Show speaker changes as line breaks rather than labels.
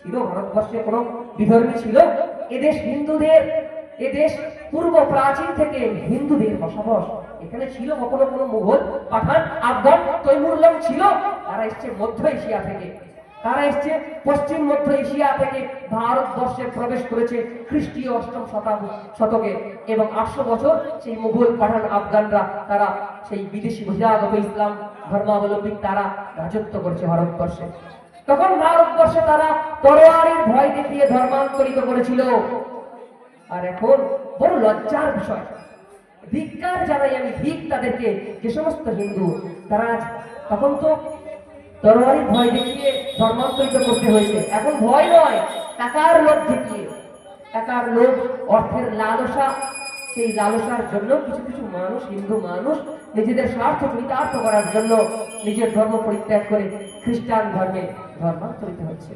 ছিল, ভারতবর্ষে কোনো বিধর্মী ছিল। এদেশ হিন্দুদের, এদেশ পূর্ব প্রাচীন থেকে হিন্দুদের বসবাস এখানে ছিল, কখনো কোনো মুঘল পাঠান, আফগান তৈমুরলম ছিল, তারা এসছে মধ্য এশিয়া থেকে। তারা এসছে পশ্চিম মধ্য এশিয়া থেকে, ভারতবর্ষে প্রবেশ করেছে খ্রিস্টীয় অষ্টম শতাব্দ শতকে। এবং আটশো বছর সেই মুঘল পাঠান, আফগানরা তারা সেই বিদেশি বহিরাগত ইসলাম ধর্মাবলম্বী, তারা রাজত্ব করছে ভারতবর্ষে। তখন ভারতবর্ষে তারা তরোয়ারির ভয় দেখিয়ে ধর্মান্তরিত করেছিল। আর এখন বড় লজ্জার বিষয়। ধিক্কার জানাই আমি, ধিক তাদেরকে, যে সমস্ত হিন্দু, তারা তখন তো তরবারি ভয় দেখিয়ে ধর্মান্তরিত করতে হয়েছে। এখন ভয় নয় টাকার লোভ দেখিয়ে টাকার লোভ অর্থের লালসা। সেই লালসার জন্য কিছু কিছু মানুষ, হিন্দু মানুষ নিজেদের স্বার্থ চরিতার্থ করার জন্য নিজের ধর্ম পরিত্যাগ করে খ্রিস্টান ধর্মে ধর্মান্তরিত হচ্ছে।